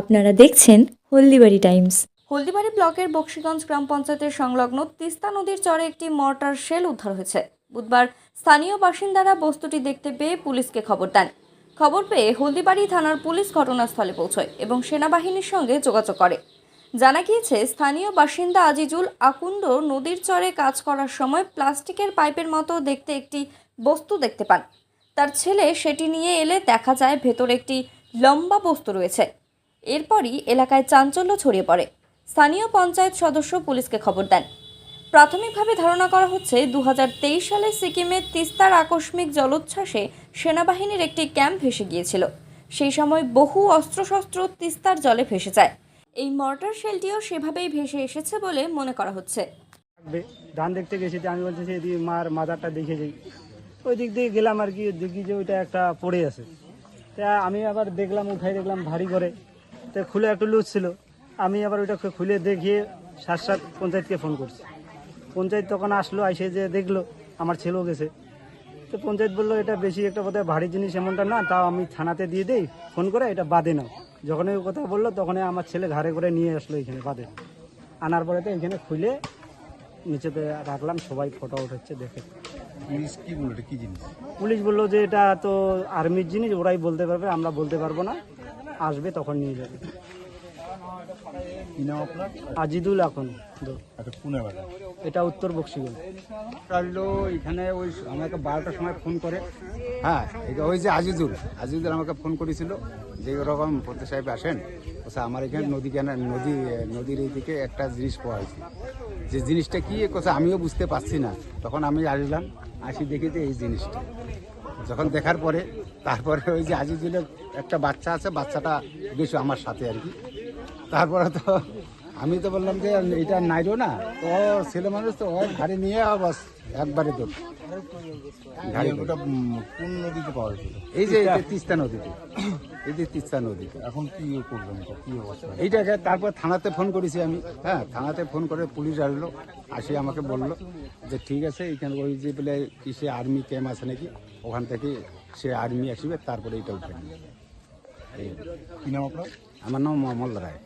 আপনারা দেখছেন হলদিবাড়ি টাইমস। হলদিবাড়ি ব্লকের বক্সিগঞ্জ গ্রাম পঞ্চায়েতের সংলগ্ন তিস্তা নদীর চরে একটি মর্টার শেল উদ্ধার হয়েছে। বুধবার স্থানীয় বাসিন্দারা বস্তুটি দেখতে পেয়ে পুলিশকে খবর দেন। খবর পেয়ে হলদিবাড়ি থানার পুলিশ ঘটনাস্থলে পৌঁছয় এবং সেনাবাহিনীর সঙ্গে যোগাযোগ করে। জানা গিয়েছে স্থানীয় বাসিন্দা আজিজুল আকুন্দ নদীর চরে কাজ করার সময় প্লাস্টিকের পাইপের মতো দেখতে একটি বস্তু দেখতে পান। তার ছেলে সেটি নিয়ে এলে দেখা যায় ভেতরে একটি লম্বা বস্তু রয়েছে। এরপরই এলাকায় চাঞ্চল্য ছড়িয়ে পড়ে। স্থানীয় পঞ্চায়েত সদস্য পুলিশকে খবর দেন। প্রাথমিকভাবে ধারণা করা হচ্ছে দু হাজার তেইশ সালে সিকিমে তিস্তার আকস্মিক জলোচ্ছ্বাসে সেনাবাহিনীর একটি ক্যাম্প ভেসে গিয়েছিল। সেই সময় বহু অস্ত্রশস্ত্র তিস্তার জলে ভেসে যায়। এই মর্টার শেলটিও সেভাবেই ভেসে এসেছে বলে মনে করা হচ্ছে। ধান দেখতে গেছি আমি বলছি মার মাজারটা দেখে যাই ওই দিক দিয়ে গেলাম আর কি, দেখি যে ওইটা একটা পড়ে আছে। তা আমি আবার দেখলাম, উঠাই দেখলাম ভারী করে। তো খুলে একটু লুজ ছিল। আমি আবার ওইটা খুলে দেখিয়ে সাত সাত পঞ্চায়েতকে ফোন করছি। পঞ্চায়েত তখন আসলো, আইসে যে দেখল, আমার ছেলেও গেছে। তো পঞ্চায়েত বলল, এটা বেশি একটা বোধহয় ভারী জিনিস এমনটা না, তাও আমি থানাতে দিয়ে দেই ফোন করে এটা বাদে নাও। যখন ওই কথা বলল, তখনই আমার ছেলে ঘাড়ে করে নিয়ে আসলো এখানে বাদে। আনার পরে তো এখানে খুলে নিচেতে রাখলাম, সবাই ফটো উঠাচ্ছে দেখে। পুলিশ কি বলল? এটা কি জিনিস? পুলিশ বলল যে এটা তো আর্মির জিনিস ওরাই বলতে পারবে আমরা বলতে পারব না। আসবে তখন নিয়ে যাবে। কি নাম আপনার? আজিদুল এখন। এটা উত্তর বক্সিগঞ্জ। এখানে ওই আমাকে বারোটার সময় ফোন করে। হ্যাঁ এটা ওই যে আজিজুল। আজিজুল আমাকে ফোন করেছিল যে ওরকম পদ্ম সাহেব আসেন। কোথা আমার এখানে নদী কেন নদী নদীর এইদিকে একটা জিনিস পাওয়া হয়েছে যে জিনিসটা কি কোথা আমিও বুঝতে পারছি না। তখন আমি আসলাম আসি দেখি যে এই জিনিসটা। যখন দেখার পরে তারপরে ওই যে আজিজুলের একটা বাচ্চা আছে বাচ্চাটা বেশ আমার সাথে আর কি। তারপরে তো আমি তো বললাম যে এটা নাইরো না তো ও ছেলে মানুষ তো ওর ঘাড়ি নিয়ে বাস একবারে তো ঘাড়ি করে। ওটা কোন নদীতে পাওয়া গেছিল এই যে তিস্তা নদীতে এই যে তিস্তা নদীতে। এখন কি করবেন কি অবস্থা? এইটাকে তারপর থানাতে ফোন করেছি আমি হ্যাঁ থানাতে ফোন করে পুলিশ আসলো আসি আমাকে বলল যে ঠিক আছে এখানে ওই যে বলে কিসে আর্মি ক্যাম্প আছে নাকি ওখান থেকে সে আর্মি আসবে তারপরে এটা উঠে কি নাম আপনার? আমার নাম মোহাম্মদ রায়।